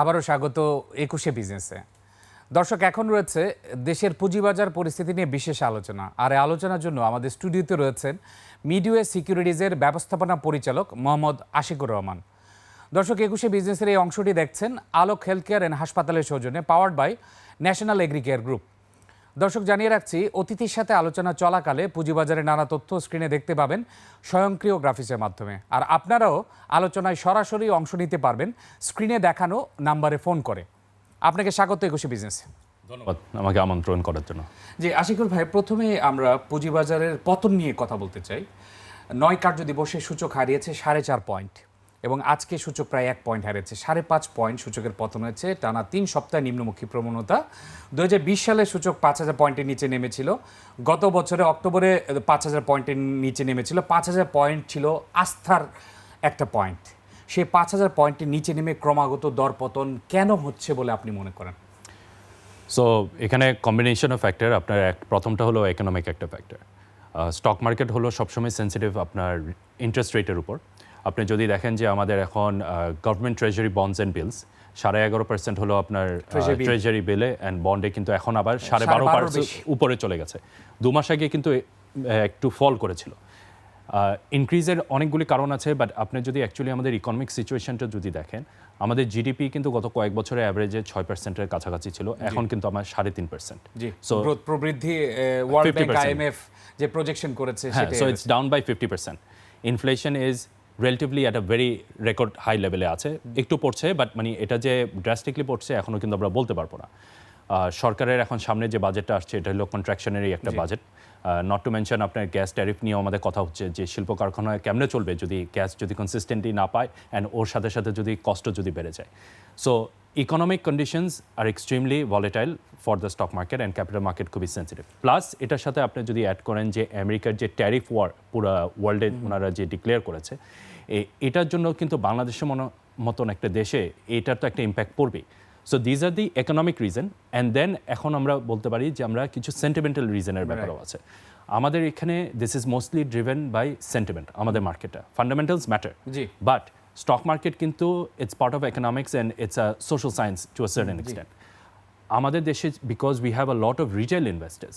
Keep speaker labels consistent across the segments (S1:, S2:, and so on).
S1: আবারও স্বাগত একুশে বিজনেসে। দর্শক, এখন রয়েছে দেশের পুঁজিবাজার পরিস্থিতি নিয়ে বিশেষ আলোচনা। আর এই আলোচনার জন্য আমাদের স্টুডিওতে রয়েছেন মিডিওয়ে সিকিউরিটিজের ব্যবস্থাপনা পরিচালক মোহাম্মদ আশিকুর রহমান। দর্শক, একুশে বিজনেসের এই অংশটি দেখছেন আলোক হেলথ কেয়ার অ্যান্ড হাসপাতালের সৌজন্যে powered by national agricare group. দর্শক জানিয়ে রাখছি অতিথির সাথে আলোচনা চলাকালে পুঁজিবাজারে নানা তথ্য স্ক্রিনে দেখতে পাবেন স্বয়ংক্রিয় গ্রাফিক্সের মাধ্যমে। আর আপনারাও আলোচনায় সরাসরি অংশ নিতে পারবেন স্ক্রিনে দেখানো নাম্বারে ফোন করে। আপনাকে স্বাগত একুশে বিজনেসে।
S2: ধন্যবাদ আমাকে আমন্ত্রণ করার জন্য।
S1: জি আশিকুর ভাই প্রথমে আমরা পুঁজিবাজারের পতন নিয়ে কথা বলতে চাই। নয় কার্য দিবসে সূচক হারিয়েছে সাড়ে চার পয়েন্ট। এবং আজকে সূচক প্রায় এক পয়েন্ট হারিয়েছে। সাড়ে পাঁচ পয়েন্ট সূচকের পতন হয়েছে। টানা তিন সপ্তাহ নিম্নমুখী প্রবণতা। দু হাজার বিশ সালে সূচক পাঁচ হাজার পয়েন্টের নিচে নেমেছিল। গত বছরে অক্টোবরে পাঁচ হাজার পয়েন্টের নিচে নেমেছিল। পাঁচ হাজার পয়েন্ট ছিল আস্থার একটা পয়েন্ট সেই পাঁচ হাজার পয়েন্টের নিচে নেমে ক্রমাগত দরপতন কেন হচ্ছে বলে আপনি মনে করেন?
S2: সো এখানে কম্বিনেশন অফ ফ্যাক্টর আপনার এক, প্রথমটা হলো ইকোনমিক একটা ফ্যাক্টর স্টক মার্কেট হলো সবসময় সেন্সিটিভ আপনার ইন্টারেস্ট রেটের উপর। আপনি যদি দেখেন যে আমাদের এখন government treasury bonds and bills সাড়ে এগারো পার্সেন্ট হলো আপনার ট্রেজারি বিলে অ্যান্ড বন্ডে কিন্তু এখন আবার সাড়ে
S1: সাড়ে
S2: বারো পার্সেন্ট উপরে চলে গেছে। দু মাস আগে কিন্তু একটু ফল করেছিল। ইনক্রিজের অনেকগুলি কারণ আছে বাট আপনি যদি অ্যাকচুয়ালি আমাদের ইকোনমিক সিচুয়েশনটা যদি দেখেন আমাদের জিডিপি কিন্তু গত কয়েক বছরে অ্যাভারেজে ছয় পার্সেন্টের কাছাকাছি ছিল। এখন কিন্তু আমার সাড়ে তিন পার্সেন্ট
S1: প্রবৃদ্ধি ওয়ার্ল্ড ব্যাংক আইএমএফ যে প্রজেকশন করেছে
S2: হ্যাঁ so it's down by fifty percent inflation is relatively একটা ভেরি রেকর্ড হাই লেভেলে আছে। একটু পড়ছে বাট মানে এটা যে ড্রাস্টিকলি পড়ছে এখনও কিন্তু আমরা বলতে পারব না। সরকারের এখন সামনে যে বাজেটটা আসছে এটা হলো কন্ট্রাকশনেরই একটা বাজেট নট টু মেনশন আপনার গ্যাস ট্যারিফ নিয়েও আমাদের কথা হচ্ছে যে শিল্প কারখানায় কেমনে চলবে যদি গ্যাস যদি কনসিস্টেন্টলি না পায় অ্যান্ড ওর সাথে সাথে যদি কষ্ট যদি বেড়ে যায়। So economic conditions are extremely volatile for the stock market and capital market খুবই সেন্সিটিভ প্লাস এটার সাথে আপনি যদি অ্যাড করেন যে আমেরিকার যে ট্যারিফ ওয়ার পুরো ওয়ার্ল্ডে ওনারা যে ডিক্লেয়ার করেছে এটার জন্য কিন্তু বাংলাদেশের মনো- মতন একটা দেশে এটার তো একটা ইম্প্যাক্ট পড়বেই। So these are the economic reason and then এখন আমরা বলতে পারি যে আমরা কিছু সেন্টিমেন্টাল রিজনের ব্যাপারও আছে। আমাদের এখানে this is mostly driven by sentiment আমাদের মার্কেটটা ফান্ডামেন্টালস ম্যাটার
S1: জি।
S2: বাট স্টক মার্কেট কিন্তু it's part of economics and it's a social science to a certain extent আমাদের দেশে because we have a lot of retail investors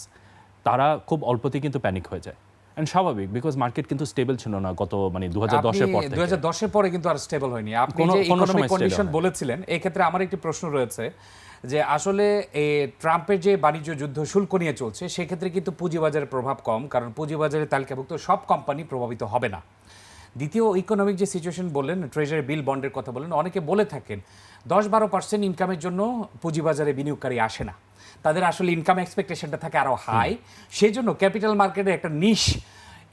S2: তারা খুব অল্পতেই কিন্তু প্যানিক হয়ে যায়। অ্যান্ড স্বাভাবিক বিকজ মার্কেট কিন্তু স্টেবল ছিল না গত মানে দু হাজার দশের পর
S1: দু হাজার দশের পরে কিন্তু আর স্টেবল হয়নি। আপনি যে ইকোনমিক কন্ডিশন বলেছিলেন এই ক্ষেত্রে আমার একটি প্রশ্ন রয়েছে যে আসলে এই ট্রাম্পের যে বাণিজ্য যুদ্ধ শুল্ক নিয়ে চলছে সেক্ষেত্রে কিন্তু পুঁজিবাজারের প্রভাব কম কারণ পুঁজিবাজারে তালিকাভুক্ত সব কোম্পানি প্রভাবিত হবে না। দ্বিতীয় ইকোনমিক যে সিচুয়েশন বললেন ট্রেজারি বিল বন্ডের কথা বলেন অনেকে বলে থাকেন দশ বারো পার্সেন্ট ইনকামের জন্য পুঁজিবাজারে বিনিয়োগকারী আসে না। তাদের আসলে ইনকাম এক্সপেকটেশনটা থাকে আরও হাই সেই জন্য ক্যাপিটাল মার্কেটে একটা নিশ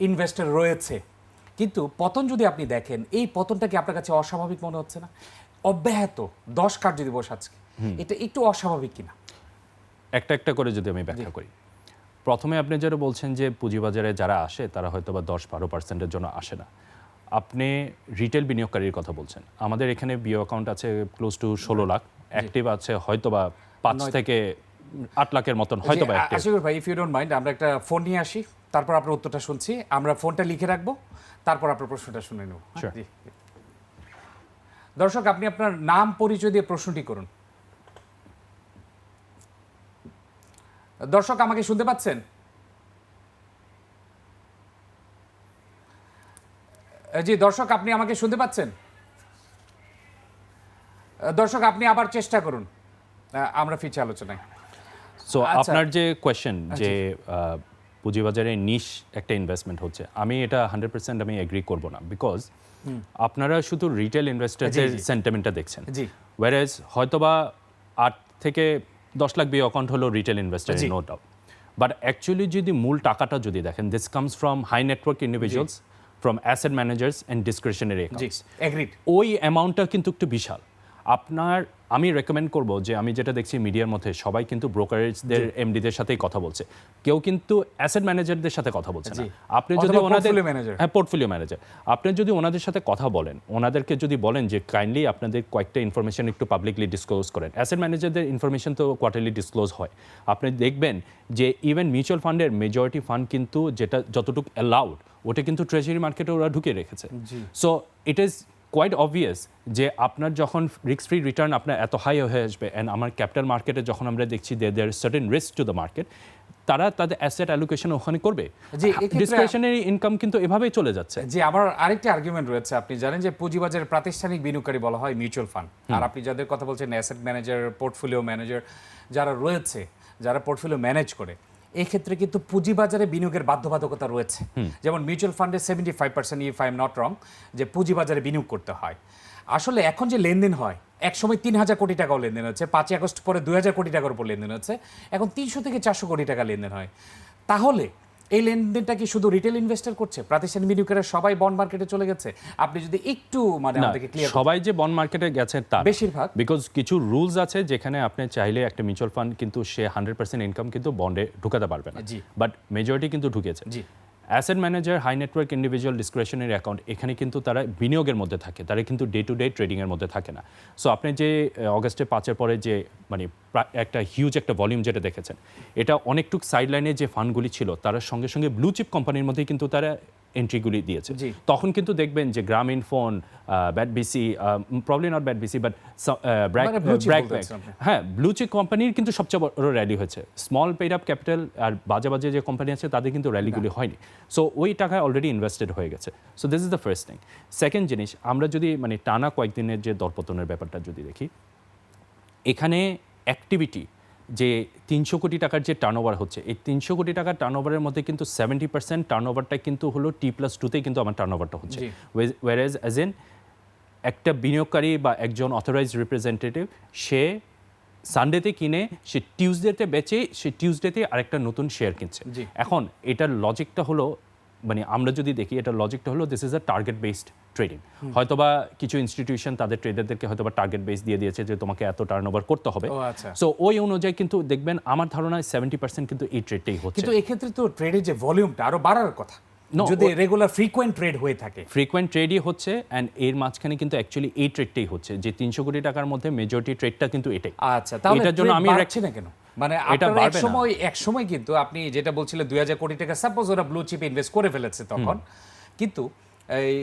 S1: ইনভেস্টর রয়েছে। কিন্তু পতন যদি আপনি দেখেন এই পতনটা কি আপনার কাছে অস্বাভাবিক মনে হচ্ছে না? অব্যাহত দশ কার্য দিবস আজকে। এটা একটু অস্বাভাবিক কিনা?
S2: একটা একটা করে যদি আমি ব্যাখ্যা করি। প্রথমে আপনি যারা বলছেন যে পুঁজিবাজারে যারা আসে তারা হয়তো বা দশ বারো পার্সেন্টের জন্য আসে না। আপনি রিটেল বিনিয়োগকারীর কথা বলছেন। আমাদের এখানে বিও অ্যাকাউন্ট আছে ক্লোজ টু ষোলো লাখ। অ্যাক্টিভ আছে হয়তো বা পাঁচ থেকে আট লাখের মতন হয়তো বা
S1: আশিকুর ভাই ইফ ইউ ডোন্ট মাইন্ড আমরা একটা ফোন নিয়ে আসি তারপর আপনার উত্তরটা শুনছি। আমরা ফোনটা লিখে রাখব তারপর আপনার প্রশ্নটা শুনে নেব। দর্শক আপনি আপনার নাম পরিচয় দিয়ে প্রশ্নটি করুন। দর্শক আমাকে শুনতে পাচ্ছেন? জি দর্শক আপনি আমাকে শুনতে পাচ্ছেন দর্শক আপনি আবার চেষ্টা করুন আমরা ফিরছি আলোচনায়
S2: সো
S1: আচ্ছা।
S2: আপনার যে কোয়েশ্চেন যে পুঁজিবাজারে নিশ একটা ইনভেস্টমেন্ট হচ্ছে আমি এটা হান্ড্রেড পার্সেন্ট আমি এগ্রি করব না বিকজ আপনারা শুধু রিটেল ইনভেস্টারদের। সেন্টিমেন্টটা দেখছেন। ওয়ারেজ হয়তোবা আট থেকে দশ লাখ বি অ্যাকাউন্ট হলো retail investor. No doubt but actually যদি মূল টাকাটা যদি দেখেন this comes from high network individuals from asset managers and discretionary
S1: G
S2: accounts
S1: agreed
S2: ওই অ্যামাউন্টটা কিন্তু একটু বিশাল। আপনার আমি রেকমেন্ড করব যে আমি যেটা দেখছি মিডিয়ার মধ্যে সবাই কিন্তু ব্রোকারেজদের এমডিদের সাথেই কথা বলছে। কেউ কিন্তু অ্যাসেট ম্যানেজারদের সাথে কথা বলছে না। আপনি যদি ওনাদের হ্যাঁ পোর্টফোলিও ম্যানেজার আপনি যদি ওনাদের সাথে কথা বলেন ওনাদেরকে যদি বলেন যে কাইন্ডলি আপনাদের কয়েকটা ইনফরমেশন একটু পাবলিকলি ডিসক্লোজ করেন। অ্যাসেট ম্যানেজারদের ইনফরমেশন তো কোয়ার্টারলি ডিসক্লোজ হয়। আপনি দেখবেন যে ইভেন মিউচুয়াল ফান্ডের মেজরিটি ফান্ড কিন্তু যেটা যতটুকু অ্যালাউড ওটা কিন্তু ট্রেজারি মার্কেটে ওরা ঢুকিয়ে রেখেছে। So it is quite obvious যে আপনার যখন রিস্ক ফ্রি রিটার্ন আপনার এত হাই হয়ে আসবে অ্যান্ড আমার ক্যাপিটাল মার্কেটে যখন আমরা দেখছি they there certain risk to the market তারা তাদের অ্যাসেট অ্যালোকেশন ওখানে করবে। ডিসক্রিপশনারি ইনকাম কিন্তু এভাবেই চলে যাচ্ছে।
S1: যে আবার আরেকটি আর্গুমেন্ট রয়েছে আপনি জানেন যে পুঁজিবাজারের প্রাতিষ্ঠানিক বিনিয়োগকারী বলা হয় মিউচুয়াল ফান্ড আর আপনি যাদের কথা বলছেন অ্যাসেট ম্যানেজার পোর্টফোলিও ম্যানেজার যারা রয়েছে যারা পোর্টফোলিও ম্যানেজ করে এই ক্ষেত্রে কিন্তু পুঁজিবাজারে বিনিয়োগের বাধ্যবাধকতা রয়েছে। যেমন মিউচুয়াল ফান্ডে seventy five percent if I am not wrong যে পুঁজিবাজারে বিনিয়োগ করতে হয়। আসলে এখন যে লেনদেন হয় এক সময় তিন হাজার কোটি টাকাও লেনদেন হচ্ছে পাঁচই আগস্ট পরে দুই হাজার কোটি টাকার উপর লেনদেন হচ্ছে এখন তিনশো থেকে চারশো কোটি টাকা লেনদেন হয়। তাহলে এই লেনদেনটা কি শুধু রিটেল ইনভেস্টর করছে প্রাতিষ্ঠানিক বিনিয়োগকারীরা সবাই বন্ড মার্কেটে চলে গেছে আপনি যদি একটু মানে আমাদেরকে ক্লিয়ার
S2: সবাই যে বন্ড মার্কেটে গেছে তা
S1: বেশিরভাগ।
S2: বিকজ কিছু রুলস আছে যেখানে আপনি চাইলে একটা মিউচুয়াল ফান্ড কিন্তু সে হান্ড্রেড পার্সেন্ট ইনকাম কিন্তু বন্ডে ঢুকাতে পারবে না। বাট মেজরিটি কিন্তু ঢুকেছে
S1: জি।
S2: Asset manager high network individual discretionary account এখানে কিন্তু তারা বিনিয়োগের মধ্যে থাকে, তারা কিন্তু ডে টু ডে ট্রেডিংয়ের মধ্যে থাকে না। সো আপনি যে অগস্টে পাঁচের পরে যে মানে একটা হিউজ একটা ভলিউম যেটা দেখেছেন, এটা অনেকটুক সাইডলাইনে যে ফান্ডগুলি ছিল, তারা সঙ্গে সঙ্গে ব্লু চিপ কোম্পানির মধ্যেই কিন্তু তারা এন্ট্রিগুলি দিয়েছে। তখন কিন্তু দেখবেন যে Grameen phone BAT BC probably not BAT BC but. হ্যাঁ ব্লু চিপ কোম্পানির কিন্তু সবচেয়ে বড় র্যালি হয়েছে। স্মল পেড আপ ক্যাপিটাল আর বাজে বাজে যে কোম্পানি আছে তাদের কিন্তু র্যালিগুলি হয়নি। সো ওই টাকায় অলরেডি ইনভেস্টেড হয়ে গেছে। So this is the first thing second জিনিস আমরা যদি মানে টানা কয়েকদিনের যে দরপতনের ব্যাপারটা যদি দেখি এখানে অ্যাক্টিভিটি যে তিনশো কোটি টাকার যে টার্নওভার হচ্ছে এই তিনশো কোটি টাকার টার্নওভারের মধ্যে কিন্তু সেভেন্টি পার্সেন্ট টার্নওভারটা কিন্তু হলো টি প্লাস টুতেই কিন্তু আমার টার্নওভারটা হচ্ছে।
S1: জি।
S2: ওয়ারেজ অ্যাজ এন একটা বিনিয়োগকারী বা একজন অথরাইজ রিপ্রেজেন্টেটিভ সে সানডেতে কিনে সে টিউসডেতে বেচে সে টিউসডেতে আরেকটা নতুন শেয়ার কিনছে। এখন এটার লজিকটা হলো মানে আমরা যদি দেখি এটার লজিকটা হলো this is a target based trading হয়তোবা কিছু ইনস্টিটিউশন তাদের ট্রেডারদেরকে হয়তোবা টার্গেট বেস দিয়ে দিয়েছে যে তোমাকে এত টার্ন ওভার করতে হবে।
S1: আচ্ছা।
S2: সো ওই অনুযায়ী কিন্তু দেখবেন আমার ধারণায় সেভেন্টি পার্সেন্ট কিন্তু এই ট্রেডটাই হচ্ছে।
S1: কিন্তু এক্ষেত্রে তো ট্রেডের যে ভলিউমটা আরও বাড়ার কথা। যদি রেগুলার ফ্রিকোয়েন্ট ট্রেড হয়ে থাকে।
S2: ফ্রিকোয়েন্ট ট্রেডই হচ্ছে অ্যান্ড এর মাঝখানে কিন্তু অ্যাকচুয়ালি এই ট্রেডটাই হচ্ছে। যে তিনশো কোটি টাকার মধ্যে মেজরিটি ট্রেডটা কিন্তু এটাই।
S1: আচ্ছা তাহলে
S2: এটার জন্য আমি
S1: রাখছি না কেন? মানে এক সময় এক সময় কিন্তু আপনি যেটা বলছিলেন দুই হাজার কোটি টাকা সাপোজ ওরা ব্লু চিপে ইনভেস্ট করে ফেলেছে তখন কিন্তু এই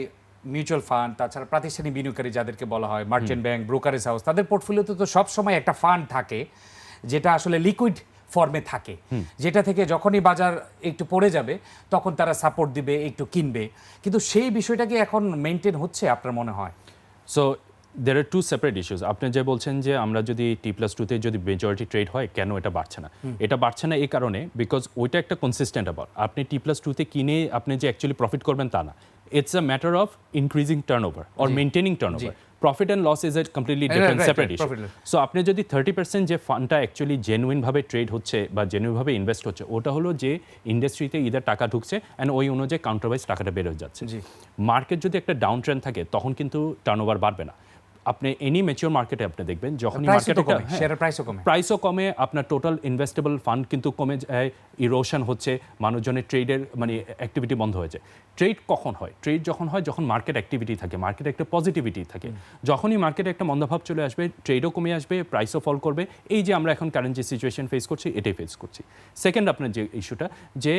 S1: মিউচুয়াল ফান্ড তাছাড়া প্রাতিষ্ঠানিক বিনিয়োগকারী যাদেরকে বলা হয় মার্চেন্ট ব্যাংক ব্রোকারেজ হাউস তাদের পোর্টফোলিওতে তো সব সময় একটা ফান্ড থাকে যেটা আসলে লিকুইড ফর্মে থাকে যেটা থেকে যখনই বাজার একটু পড়ে যাবে তখন তারা সাপোর্ট দিবে একটু কিনবে কিন্তু সেই বিষয়টাকে এখন মেনটেন হচ্ছে আপনার মনে হয়?
S2: So there are two separate issues আপনি যে বলছেন যে আমরা যদি টি প্লাস টুতে যদি মেজরিটি ট্রেড হয় কেন এটা বাড়ছে না? এটা বাড়ছে না এই কারণে বিকজ ওইটা একটা কনসিস্টেন্ট আবার আপনি টি প্লাস টুতে কিনে আপনি যে অ্যাকচুয়ালি প্রফিট করবেন তা না। It's a matter of increasing turn over or maintaining turn over profit and loss is a completely different separate issue so আপনি যদি থার্টি পার্সেন্ট যে ফান্ডটা অ্যাকচুয়ালি জেনুইনভাবে ট্রেড হচ্ছে বা জেনুইনভাবে ইনভেস্ট হচ্ছে ওটা হলো যে ইন্ডাস্ট্রিতে ইদার টাকা ঢুকছে অ্যান্ড ওই অনুযায়ী কাউন্টারওয়াইজ টাকাটা বেরোয় যাচ্ছে। মার্কেট যদি একটা ডাউন ট্রেন্ড থাকে তখন কিন্তু টার্নওভার বাড়বে না। আপনি এনি ম্যাচিওর মার্কেটে আপনি দেখবেন যখনই মার্কেটে
S1: কমে শেয়ারের প্রাইসও কমে।
S2: প্রাইসও কমে আপনার টোটাল ইনভেস্টেবল ফান্ড কিন্তু কমে যায় ইরোশন হচ্ছে মানুষজনের ট্রেডের মানে অ্যাক্টিভিটি বন্ধ হয়ে যায়। ট্রেড কখন হয়? ট্রেড যখন হয় যখন মার্কেট অ্যাক্টিভিটি থাকে মার্কেটে একটা পজিটিভিটি থাকে। যখনই মার্কেটে একটা মন্দভাব চলে আসবে ট্রেডও কমে আসবে প্রাইসও ফল করবে এই যে আমরা এখন কারেন্ট যে সিচুয়েশন ফেস করছি এটাই ফেস করছি। সেকেন্ড আপনার যে ইস্যুটা যে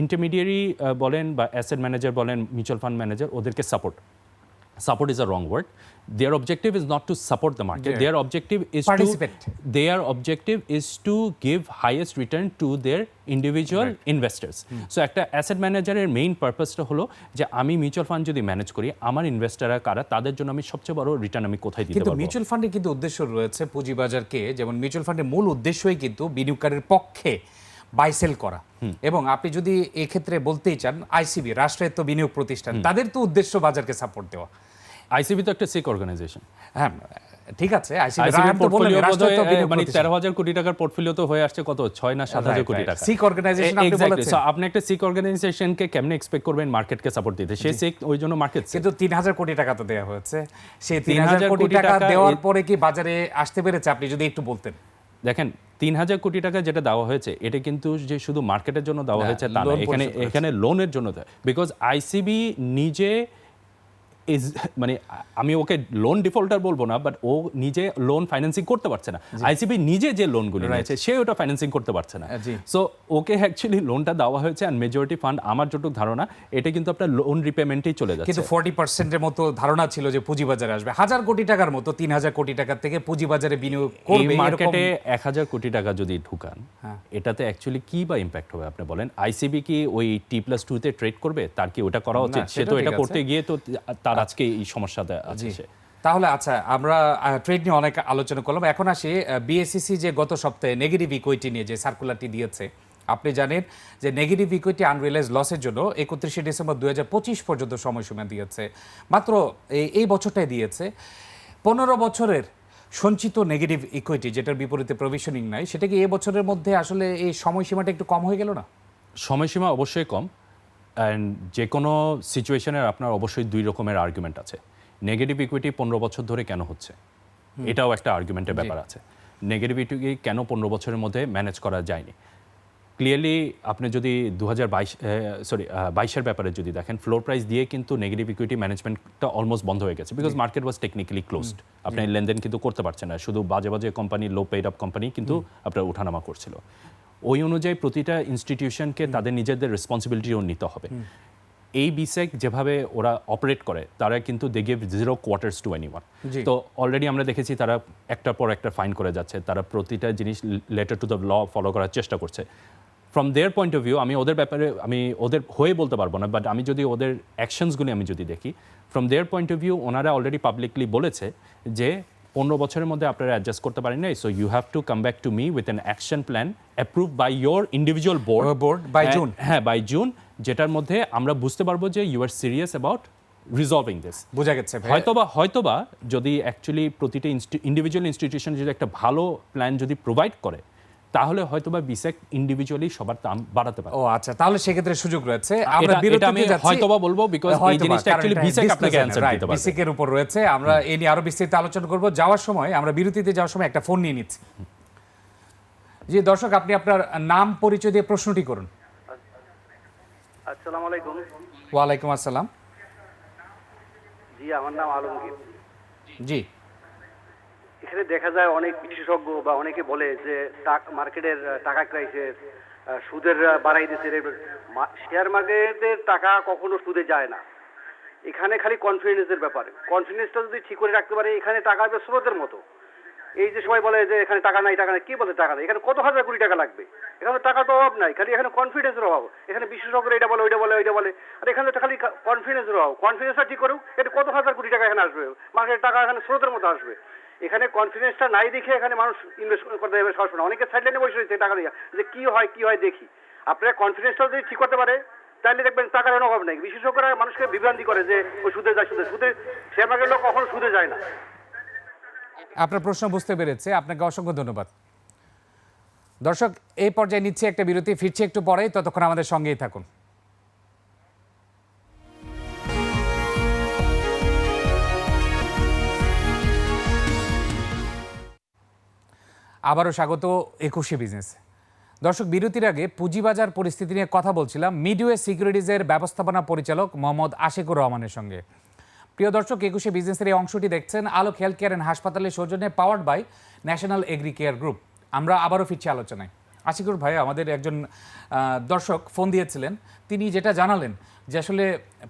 S2: ইন্টারমিডিয়ারি বলেন বা অ্যাসেট ম্যানেজার বলেন মিউচুয়াল ফান্ড ম্যানেজার ওদেরকে support support is a wrong word their objective is not to support the market.
S1: Yeah.
S2: their objective is
S1: Participate.
S2: to their objective is to give highest return to their individual investors. So একটা asset ম্যানেজারের main পারপাসটা হলো যে আমি mutual fund যদি manage করি আমার ইনভেস্টাররা কারা তাদের জন্য আমি সবচেয়ে বড় রিটার্ন আমি কোথায় দিতে
S1: কিন্তু
S2: পারব?
S1: মিউচুয়াল ফান্ডের কিন্তু উদ্দেশ্য রয়েছে পুঁজিবাজারকে যেমন মিউচুয়াল ফান্ডের মূল উদ্দেশ্যই কিন্তু বিনিয়োগকারীর পক্ষে বাই সেল করা। এবং আপনি যদি এক্ষেত্রে বলতেই চান আইসিবি রাষ্ট্রায়ত্ত বিনিয়োগ প্রতিষ্ঠান তাদের তো উদ্দেশ্য বাজারকে সাপোর্ট দেওয়া।
S2: আইসিবি তো একটা সিক অর্গানাইজেশন
S1: হ্যাঁ ঠিক আছে
S2: মানে
S1: মানে
S2: তেরো হাজার কোটি টাকার পোর্টফোলিও তো হয়ে আসছে কত ছয় না সাত হাজার কোটি টাকা।
S1: Sikh organization আপনি
S2: একটা সিক অর্গানাইজেশনকে কেমনে এক্সপেক্ট করবেন মার্কেটকে সাপোর্ট দিতে? সে সিক ওই জন্য মার্কেট
S1: কিন্তু তিন হাজার কোটি টাকা তো দেওয়া হয়েছে। সেই তিন
S2: 3,000
S1: হাজার কোটি টাকা
S2: টাকা
S1: দেওয়ার পরে কি বাজারে আসতে পেরেছে? আপনি যদি একটু বলতেন।
S2: দেখেন তিন হাজার কোটি টাকা যেটা দেওয়া হয়েছে এটা কিন্তু যে শুধু মার্কেটের জন্য দেওয়া হয়েছে তা না এখানে এখানে লোনের জন্য দেয়। বিকজ আইসিবি নিজে ইজ মানে আমি ওকে লোন ডিফল্টার বলব না বাট ও নিজে লোন ফাইন্যান্সিং করতে পারছে না। আইসিবি নিজে যে লোনগুলি নিয়েছে সে ওটা ফাইন্যান্সিং করতে পারছে না। সো ওকে অ্যাকচুয়ালি লোনটা দেওয়া হয়েছে অ্যান্ড মেজরিটি ফান্ড আমার যতটুকু ধারণা এটা কিন্তু আপনার লোন রিপেমেন্টেই চলে যাচ্ছে।
S1: কিন্তু ফর্টি পার্সেন্টের মতো ধারণা ছিল যে পুঁজিবাজারে আসবে। হাজার কোটি টাকার মতো তিন হাজার কোটি টাকার থেকে পুঁজিবাজারে বিনিয়োগ করবে
S2: মার্কেটে এক হাজার কোটি টাকা যদি ঢুকান
S1: হ্যাঁ।
S2: এটাতে অ্যাকচুয়ালি কি বা ইম্প্যাক্ট হবে আপনি বলেন? আইসিবি কি ওই টি প্লাস টুতে ট্রেড করবে? তার কি ওটা করা উচিত? সে তো এটা করতে গিয়ে তো তার আজকে এই সমস্যাতে আছে
S1: তাহলে আচ্ছা আমরা ট্রেড নিয়ে অনেক আলোচনা করলাম। এখন আসি বিএসসিসি যে গত সপ্তাহে নেগেটিভ ইকুইটি নিয়ে যে সার্কুলারটি দিয়েছে আপনি জানেন যে নেগেটিভ ইকুইটি আনরিয়েলাইজ লসের জন্য একত্রিশে ডিসেম্বর দুই হাজার পঁচিশ পর্যন্ত সময়সীমা দিয়েছে। মাত্র এই- এই বছরটাই দিয়েছে। পনেরো বছরের সঞ্চিত নেগেটিভ ইকুইটি যেটার বিপরীতে প্রভিশনিং নাই সেটা কি এ বছরের মধ্যে আসলে এই সময়সীমাটা একটু কম হয়ে গেল না?
S2: সময়সীমা অবশ্যই কম। অ্যান্ড যে কোনো সিচুয়েশনের আপনার অবশ্যই দুই রকমের আর্গুমেন্ট আছে। নেগেটিভ ইকুইটি পনেরো বছর ধরে কেন হচ্ছে? এটাও একটা আর্গুমেন্টের ব্যাপার আছে। নেগেটিভ ইকুইটি কেন পনেরো বছরের মধ্যে ম্যানেজ করা যায়নি? ক্লিয়ারলি আপনি যদি দু হাজার বাইশ সরি বাইশের ব্যাপারে যদি দেখেন ফ্লোর প্রাইস দিয়ে কিন্তু নেগেটিভ ইকুইটি ম্যানেজমেন্টটা অলমোস্ট বন্ধ হয়ে গেছে। Because market was technically closed আপনি লেনদেন কিন্তু করতে পারছেন না। শুধু বাজে বাজে company low paid up company কিন্তু আপনার উঠানামা করছিল। ওই অনুযায়ী প্রতিটা ইনস্টিটিউশনকে তাদের নিজেদের রেসপন্সিবিলিটিও নিতে হবে। এই বিসেক যেভাবে ওরা অপারেট করে তারা কিন্তু they give zero quarters to any তো অলরেডি আমরা দেখেছি তারা একটার পর একটা ফাইন করে যাচ্ছে তারা প্রতিটা জিনিস letter to the law follow করার চেষ্টা করছে। From their point of view আমি ওদের ব্যাপারে আমি ওদের হয়ে বলতে পারব না বাট আমি যদি ওদের অ্যাকশনসগুলি আমি যদি দেখি from their point of view ওনারা অলরেডি পাবলিকলি বলেছে যে পনেরো বছরের মধ্যে আপনারা অ্যাডজাস্ট করতে পারেন নাই। So you have to come back to me with an action plan approve by your individual board
S1: board by June
S2: হ্যাঁ বাই জুন যেটার মধ্যে আমরা বুঝতে পারব যে you are serious about resolving this
S1: বোঝা গেছে
S2: হয়তোবা হয়তোবা যদি অ্যাকচুয়ালি প্রতিটা ইন্ডিভিজুয়াল ইনস্টিটিউশন যদি একটা ভালো প্ল্যান যদি প্রোভাইড করে তাহলে হয়তোবা বিসেক ইন্ডিভিজুয়ালি সবার দাম বাড়াতে পারে।
S1: ও আচ্ছা তাহলে সেক্ষেত্রে সুযোগ রয়েছে। আমরা বিরতিতে
S2: এটা আমি
S1: যাচ্ছি।
S2: হয়তোবা বলব because এই জিনিসটা actually
S1: এটা
S2: BSEC আপনাকে
S1: right,
S2: দিতে পারবে।
S1: BSEC এর উপর রয়েছে। আমরা এই নিয়ে আরও বিস্তারিত আলোচনা করব। যাওয়ার সময় আমরা বিরতিতে যাওয়ার সময় একটা ফোন নিয়ে নিচ্ছি। জি দর্শক আপনি আপনার নাম পরিচয় দিয়ে প্রশ্নটি করুন।
S3: আসসালামু আলাইকুম।
S1: ওয়ালাইকুম আসসালাম।
S3: জি আমার নাম আলমগীর।
S1: জি।
S3: এখানে দেখা যায় অনেক বিশেষজ্ঞ বা অনেকে বলে যে মার্কেটের টাকা ক্রাইসিস সুদের বাড়াই দিচ্ছে শেয়ার মার্কেটের টাকা কখনো সুদে যায় না। এখানে খালি কনফিডেন্সের ব্যাপারে। কনফিডেন্সটা যদি ঠিক করে রাখতে পারে, এখানে টাকা হবে স্রোতের মতো। এই যে সবাই বলে যে এখানে টাকা নাই টাকা নাই, কে বলে টাকা নাই? এখানে কত হাজার কোটি টাকা লাগবে? এখানে টাকা তো অভাব নাই, খালি এখানে কনফিডেন্সের অভাব। এখানে বিশেষজ্ঞরা এটা বলে, ওইটা বলে ওইটা বলে। আর এখানে তো খালি কনফিডেন্সের অভাব। কনফিডেন্সটা ঠিক করুক, এটা কত হাজার কোটি টাকা এখানে আসবে? মার্কেটের টাকা এখানে স্রোতের মতো আসবে। এখানে কনফিডেন্সটা নাই দেখে এখানে মানুষ ইনভেস্ট করতে যাবে সবসময় অনেকে সাইডলাইনে বসে রয়েছে, টাকা দিয়ে। যে কি হয় কি হয়, দেখি। আপনার কনফিডেন্সটা যদি ঠিক করতে পারে, তাহলে দেখবেন টাকার অভাব নেই। বিশেষজ্ঞরা মানুষকে বিভ্রান্তি করে যে ওই সুদে যায়, সুদে সুদে শেয়ার মার্কেটের লোক কখনো সুদে যায় না।
S1: আপনার প্রশ্ন বুঝতে পেরেছে। আপনাকে অসংখ্য ধন্যবাদ। দর্শক, এই পর্যায়ে নিচ্ছে একটা বিরতি, ফিরছে একটু পরেই। ততক্ষণ আমাদের সঙ্গেই থাকুন। আবারও স্বাগত একুশে বিজনেস। দর্শক, বিরতির আগে পুঁজিবাজার পরিস্থিতি নিয়ে কথা বলছিলাম মিডওয়ে সিকিউরিটিজের ব্যবস্থাপনা পরিচালক মোহাম্মদ আশিকুর রহমানের সঙ্গে। প্রিয় দর্শক, একুশে বিজনেসের এই অংশটি দেখছেন আলোক হেলথ কেয়ার অ্যান্ড হাসপাতালের সৌজন্যে powered by national agri care group. আমরা আবারও ফিরছি আলোচনায়। আশিকুর ভাই, আমাদের একজন দর্শক ফোন দিয়েছিলেন। তিনি যেটা জানালেন যে আসলে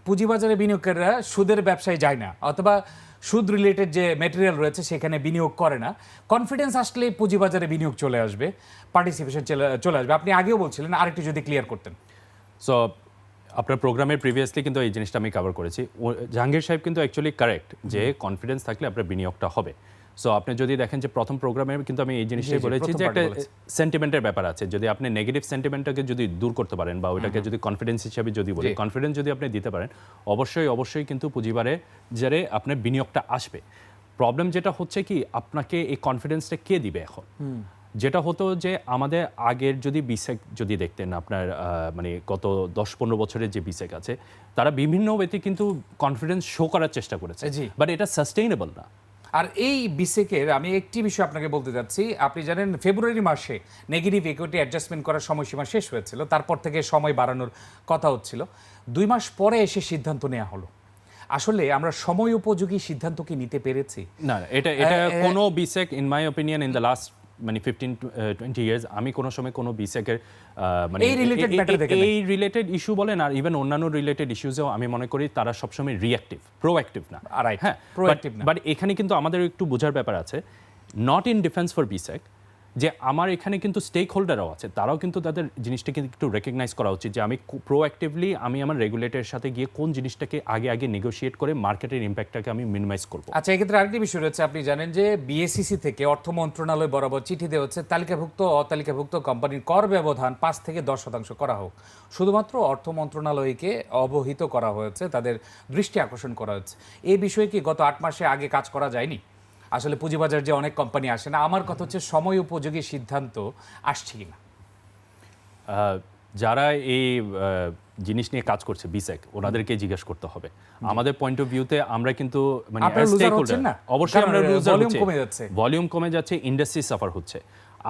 S1: পুঁজিবাজারে বিনিয়োগকারীরা সুদের ব্যবসায় যায় না, অথবা সুদ রিলেটেড যে মেটেরিয়াল রয়েছে সেখানে বিনিয়োগ করে না। কনফিডেন্স আসলে পুঁজিবাজারে বিনিয়োগ চলে আসবে পার্টিসিপেশন চলে আসবে। আপনি আগেও বলছিলেন আরেকটু যদি ক্লিয়ার করতেন।
S2: সো আপনার প্রোগ্রামে প্রিভিয়াসলি কিন্তু এই জিনিসটা আমি কভার করেছি। জাহাঙ্গীর সাহেব কিন্তু অ্যাকচুয়ালি কারেক্ট যে কনফিডেন্স থাকলে আপনার বিনিয়োগটা হবে। সো আপনি যদি দেখেন যে প্রথম প্রোগ্রামে কিন্তু আমি এই জিনিসটাই বলেছি যে একটা সেন্টিমেন্টের ব্যাপার আছে। যদি আপনি নেগেটিভ সেন্টিমেন্টটাকে যদি দূর করতে পারেন বা ওইটাকে যদি কনফিডেন্স হিসাবে যদি বলি কনফিডেন্স যদি আপনি দিতে পারেন অবশ্যই অবশ্যই কিন্তু পুঁজিবারে যারে আপনার বিনিয়োগটা আসবে। প্রবলেম যেটা হচ্ছে কি আপনাকে এই কনফিডেন্সটা কে দিবে এখন? যেটা হতো যে আমাদের আগের যদি বিসেক যদি দেখতেন আপনার মানে গত দশ পনেরো বছরের যে বিসেক আছে তারা বিভিন্ন ওয়েতে কিন্তু কনফিডেন্স শো করার চেষ্টা করেছে। বাট এটা সাস্টেইনেবল না।
S1: আর এই বিসেকের আমি একটি বিষয় আপনাকে বলতে যাচ্ছি। আপনি জানেন ফেব্রুয়ারি মাসে নেগেটিভ ইকুইটি অ্যাডজাস্টমেন্ট করার সময়সীমা শেষ হয়েছিল তারপর থেকে সময় বাড়ানোর কথা হচ্ছিল। দুই মাস পরে এসে সিদ্ধান্ত নেওয়া হলো। আসলে আমরা সময় উপযোগী সিদ্ধান্ত কি নিতে পেরেছি?
S2: না এটা এটা কোনো BSEC in my opinion in the last মানে ফিফটিন টোয়েন্টি ইয়ার্স আমি কোনো সময় কোনো বিসেকের মানে
S1: এই matter দেখে নাই।
S2: এই রিলেটেড ইস্যু বলেন আর ইভেন অন্যান্য রিলেটেড ইস্যুজেও আমি মনে করি তারা সবসময় রিয়াক্টিভ প্রোঅ্যাক্টিভ না
S1: আর
S2: হ্যাঁ
S1: প্রোঅ্যাক্টিভ
S2: বাট এখানে কিন্তু আমাদের একটু বোঝার ব্যাপার আছে not in defence for BSEC যে আমার এখানে কিন্তু স্টেক হোল্ডারও আছে, তারাও কিন্তু তাদের জিনিসটাকে একটু রেকগনাইজ করা উচিত যে আমি প্রোঅ্যাক্টিভলি আমি আমার রেগুলেটরের সাথে গিয়ে কোন জিনিসটাকে আগে আগে নেগোশিয়েট করে মার্কেটের ইম্প্যাক্টটাকে আমি মিনিমাইজ করব।
S1: আচ্ছা এক্ষেত্রে আরেকটি বিষয় রয়েছে। আপনি জানেন যে বিএসসিসি থেকে অর্থ মন্ত্রণালয় বরাবর চিঠি দেওয়া হচ্ছে, তালিকাভুক্ত, অতালিকাভুক্ত কোম্পানির কর ব্যবধান পাঁচ থেকে দশ শতাংশ করা হোক। শুধুমাত্র অর্থ মন্ত্রণালয়কে অবহিত করা হয়েছে, তাদের দৃষ্টি আকর্ষণ করা হয়েছে এই বিষয়ে কি গত আট মাসে আগে কাজ করা যায়নি? আসলে পুঁজিবাজার যে অনেক কোম্পানি আসে না আমার কথা হচ্ছে সময় উপযোগী সিদ্ধান্ত আসছে কি
S2: না যারা এই জিনিস নিয়ে কাজ করছে বিসেক ওনাদেরকে জিজ্ঞেস করতে হবে। আমাদের পয়েন্ট অফ ভিউতে আমরা কিন্তু মানে? অবশ্যই আমরা
S1: আহ, কমে যাচ্ছে।
S2: ভলিউম কমে যাচ্ছে ইন্ডাস্ট্রি সাফার হচ্ছে।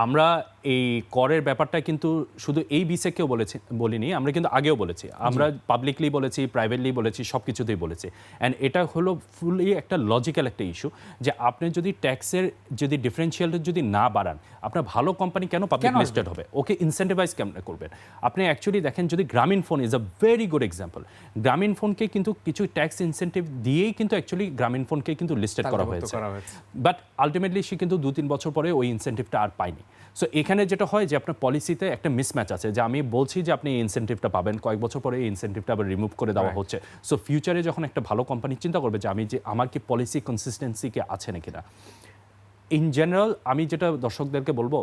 S2: আমরা এই করের ব্যাপারটা কিন্তু শুধু এই বিসেককেও বলেছি বলিনি আমরা কিন্তু আগেও বলেছি। আমরা পাবলিকলি বলেছি প্রাইভেটলি বলেছি সব কিছুতেই বলেছি। অ্যান্ড এটা হলো ফুলি একটা লজিক্যাল একটা ইস্যু যে আপনি যদি ট্যাক্সের যদি ডিফারেন্সিয়ালটা যদি না বাড়ান আপনার ভালো কোম্পানি কেন পাবলিক লিস্টেড হবে? ওকে ইনসেন্টিভাইজ কেমন করবেন? আপনি অ্যাকচুয়ালি দেখেন যদি Grameen phone is a very good example Grameen ফোনকে কিন্তু কিছু ট্যাক্স ইনসেন্টিভ দিয়েই কিন্তু অ্যাকচুয়ালি গ্রামীণ ফোনকে কিন্তু লিস্টেড করা হয়েছে। বাট আলটিমেটলি সে কিন্তু দু তিন বছর পরে ওই ইনসেন্টিভটা আর পায়নি। সো এখানে যেটা হয় যে আপনার পলিসিতে একটা মিসম্যাচ আছে যে আমি বলছি যে আপনি এই ইনসেন্টিভটা পাবেন কয়েক বছর পরে এই ইনসেন্টিভটা আবার রিমুভ করে দেওয়া হচ্ছে। সো ফিউচারে যখন একটা ভালো কোম্পানি চিন্তা করবে যে আমি যে আমার কি পলিসি কনসিস্টেন্সি কি আছে নাকি না? ইন জেনারেল আমি যেটা দর্শকদেরকে বলব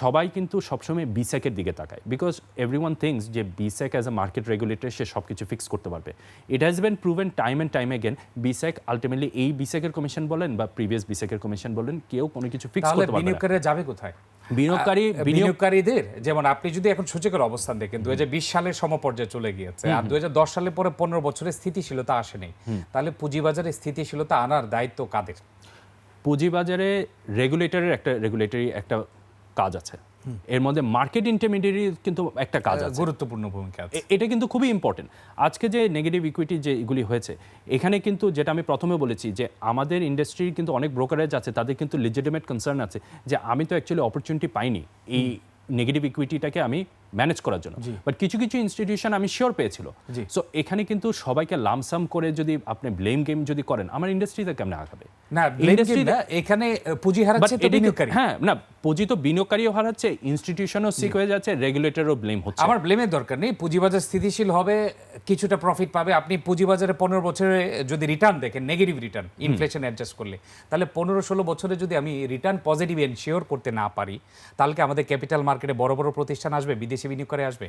S2: সবাই কিন্তু সবসময় বিসেকের দিকে তাকায়। বিকজ এভরি ওয়ান থিংস যে BSEC as a market regulator সে সব কিছু ফিক্স করতে পারবে। It has been proven time and time again BSEC ultimately এই বিসেকের কমিশন বলেন বা প্রিভিয়াস বিসেকের কমিশন বলেন কেউ কোনো কিছু ফিক্স করতে পারবে না।
S1: যাবে কোথায়?
S2: বিনিয়োগকারী
S1: বিনিয়োগকারীদের যেমন আপনি যদি এখন সূচকের অবস্থান দেখেন দুই হাজার বিশ সালের সমপর্যায়ে চলে গিয়েছে আর দু সালের পরে পনেরো বছরের স্থিতিশীলতা আসেনি। তাহলে পুঁজিবাজারে স্থিতিশীলতা আনার দায়িত্ব কাদের?
S2: পুঁজিবাজারে রেগুলেটরের একটা রেগুলেটরি একটা কাজ আছে। এর মধ্যে মার্কেট ইন্টারমিডিয়ারি কিন্তু একটা কাজ আছে।
S1: গুরুত্বপূর্ণ ভূমিকা আছে।
S2: এটা কিন্তু খুবই ইম্পর্টেন্ট আজকে যে নেগেটিভ ইকুইটি যে এগুলি হয়েছে এখানে কিন্তু যেটা আমি প্রথমে বলেছি যে আমাদের ইন্ডাস্ট্রির কিন্তু অনেক ব্রোকারেজ আছে তাদের কিন্তু লিজিটিমেট কনসার্ন আছে যে আমি তো অ্যাকচুয়ালি অপরচুনিটি পাইনি। এই নেগেটিভ ইকুইটিটাকে আমি ম্যানেজ করার জন্য। বাট কিছু কিছু ইনস্টিটিউশন আমি শিওর পেয়েছিল। সো এখানে কিন্তু সবাইকে লামসাম করে যদি আপনি ব্লেম গেম যদি করেন আমার ইন্ডাস্ট্রিতে কেমন আগাবে?
S1: না এখানে পুঁজি হারাচ্ছে তো বিনিয়োগকারী।
S2: হ্যাঁ না পুঁজি তো বিনিয়োগকারীও হারাচ্ছে ইনস্টিটিউশনও সিক হয়ে যাচ্ছে রেগুলেটরও ব্লেম হচ্ছে।
S1: আমার ব্লেমের দরকার নেই পুঁজিবাজার স্থিতিশীল হবে কিছুটা প্রফিট পাবে। আপনি পুঁজিবাজারে পনেরো বছরে যদি রিটার্ন দেখেন নেগেটিভ রিটার্ন ইনফ্লেশন অ্যাডজাস্ট করলে তাহলে পনেরো ষোলো বছরে যদি আমি রিটার্ন পজিটিভ এনশিওর করতে না পারি তাহলে আমাদের ক্যাপিটাল মার্কেটে বড় বড় প্রতিষ্ঠান আসবে বিদেশি বিনিয়োগকারী আসবে?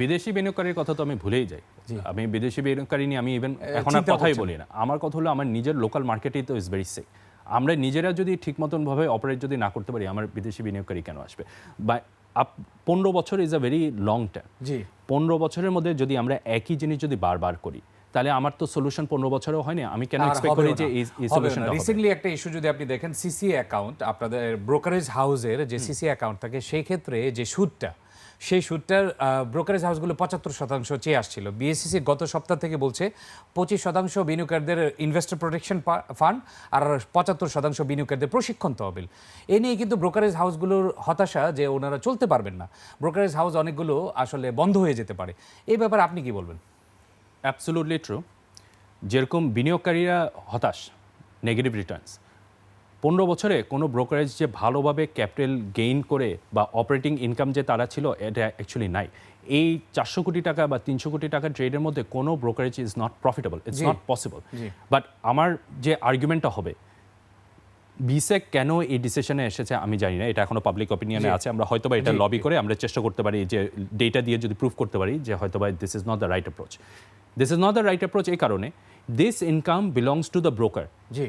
S2: বিদেশি বিনিয়োগকারীর কথা তো আমি ভুলেই যাই। আমি বিদেশি বিনিয়োগকারী নিয়ে আমি ইভেন এখন আর কথাই বলি না। আমার কথা হলো আমার নিজের লোকাল মার্কেটেই তো ইজ ভেরি সেক আমরা নিজেরা যদি ঠিক মতন ভাবে অপারেট যদি না করতে পারি আমার বিদেশি বিনিয়োগকারী কেন আসবে? বা আপ পনেরো বছর is a very long time
S1: জি।
S2: পনেরো বছরের মধ্যে যদি আমরা একই জিনিস যদি বারবার করি তাহলে আমার তো সলিউশন পনেরো বছরেও হয়নি আমি কেন এক্সপেক্ট করি যে এই সলিউশনটা
S1: রিসেন্টলি একটা ইস্যু যদি আপনি দেখেন সিসি অ্যাকাউন্ট আপনাদের ব্রোকারেজ হাউসের যে সিসি অ্যাকাউন্ট থাকে সেই ক্ষেত্রে যে সুদটা সেই সুদটার ব্রোকারেজ হাউসগুলো পঁচাত্তর শতাংশ চেয়ে আসছিল। বিএসসিসি গত সপ্তাহ থেকে বলছে পঁচিশ শতাংশ বিনিয়োগকারীদের ইনভেস্টর প্রোটেকশন ফান্ড আর পঁচাত্তর শতাংশ বিনিয়োগকারীদের প্রশিক্ষণ তহবিল। এ নিয়ে কিন্তু ব্রোকারেজ হাউসগুলোর হতাশা যে ওনারা চলতে পারবেন না। ব্রোকারেজ হাউস অনেকগুলো আসলে বন্ধ হয়ে যেতে পারে। এই ব্যাপারে আপনি কি বলবেন?
S2: অ্যাবসোলুটলি ট্রু যেরকম বিনিয়োগকারীরা হতাশ নেগেটিভ রিটার্নস পনেরো বছরে কোনো ব্রোকারেজ যে ভালোভাবে ক্যাপিটাল গেইন করে বা অপারেটিং ইনকাম যে তারা ছিল এটা অ্যাকচুয়ালি নাই। এই চারশো কোটি টাকা বা তিনশো কোটি টাকা ট্রেডের মধ্যে কোনো brokerage is not profitable it's not possible but আমার যে আর্গুমেন্টটা হবে বিসেক কেন এই ডিসিশনে এসেছে আমি জানি না এটা এখনও পাবলিক অপিনিয়নে। আছে আমরা হয়তো বা এটা লবি করে আমরা চেষ্টা করতে পারি যে ডেটা দিয়ে যদি প্রুভ করতে পারি যে হয়তো বা this is not the right approach this is not the right approach এই কারণে this income belongs to the broker
S1: G.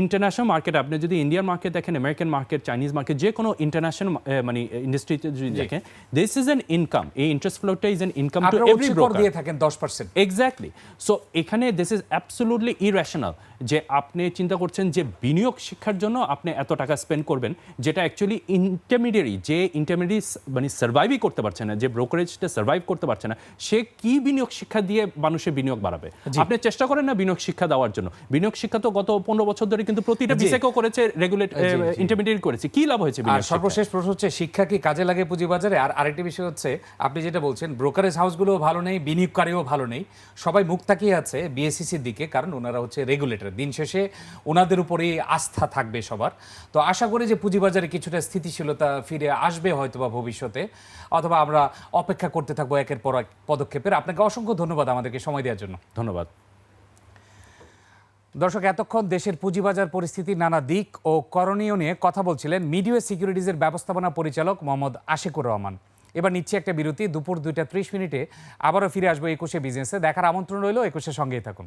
S2: International market আপনি যদি ইন্ডিয়ান মার্কেট দেখেন আমেরিকান মার্কেট চাইনিজ মার্কেট যে কোনো ইন্টারন্যাশনাল মানে ইন্ডাস্ট্রিতে যদি দেখেন দিস ইজ অ্যান ইনকাম এই interest ফ্লোটা is an income to every broker
S1: দিয়ে থাকেন দশ পার্সেন্ট
S2: এক্স্যাক্টলি সো এখানে দিস ইজ অ্যাবসোলুটলি ইরেশনাল যে আপনি চিন্তা করছেন যে বিনিয়োগ শিক্ষার জন্য আপনি এত টাকা স্পেন্ড করবেন যেটা অ্যাকচুয়ালি ইন্টারমিডিয়ারি যে ইন্টারমিডিয়ারি মানে সার্ভাইভই করতে পারছে না যে ব্রোকারেজটা সার্ভাইভ করতে পারছে না সে কি বিনিয়োগ শিক্ষা দিয়ে মানুষের বিনিয়োগ বাড়াবে? আপনি চেষ্টা করেন না বিনিয়োগ শিক্ষা দেওয়ার জন্য। বিনিয়োগ শিক্ষা তো গত পনেরো বছর ধরে কিন্তু প্রতিটা। বিসেকও করেছে রেগুলেট। ইন্টারমিডিয়েট করেছে। কি লাভ হয়েছে
S1: আর সর্বশেষ প্রশ্ন হচ্ছে শিক্ষা কি কাজে লাগে পুঁজিবাজারে? আর আরেকটি বিষয় হচ্ছে আপনি যেটা বলছেন ব্রোকারেজ হাউসগুলোও ভালো নেই বিনিয়োগকারীও ভালো নেই। সবাই মুখ তাকিয়ে আছে বিএসসিসির দিকে কারণ ওনারা হচ্ছে রেগুলেটর দিন শেষে ওনাদের উপরেই আস্থা থাকবে সবার। তো আশা করি যে পুঁজিবাজারে কিছুটা স্থিতিশীলতা ফিরে আসবে হয়তো বা ভবিষ্যতে অথবা আমরা অপেক্ষা করতে থাকব একের পর এক পদক্ষেপের। আপনাকে অসংখ্য ধন্যবাদ আমাদেরকে সময় দেওয়ার জন্য।
S2: ধন্যবাদ।
S1: দর্শক এতক্ষণ দেশের পুঁজিবাজার পরিস্থিতির নানা দিক ও করণীয় নিয়ে কথা বলছিলেন মিডিয়া সিকিউরিটিজের ব্যবস্থাপনা পরিচালক মোহাম্মদ আশিকুর রহমান। এবার নিচ্ছি একটা বিরতি দুপুর দুইটা ত্রিশ মিনিটে আবারও ফিরে আসব একুশে বিজনেসে। দেখার আমন্ত্রণ রইল একুশের সঙ্গেই থাকুন।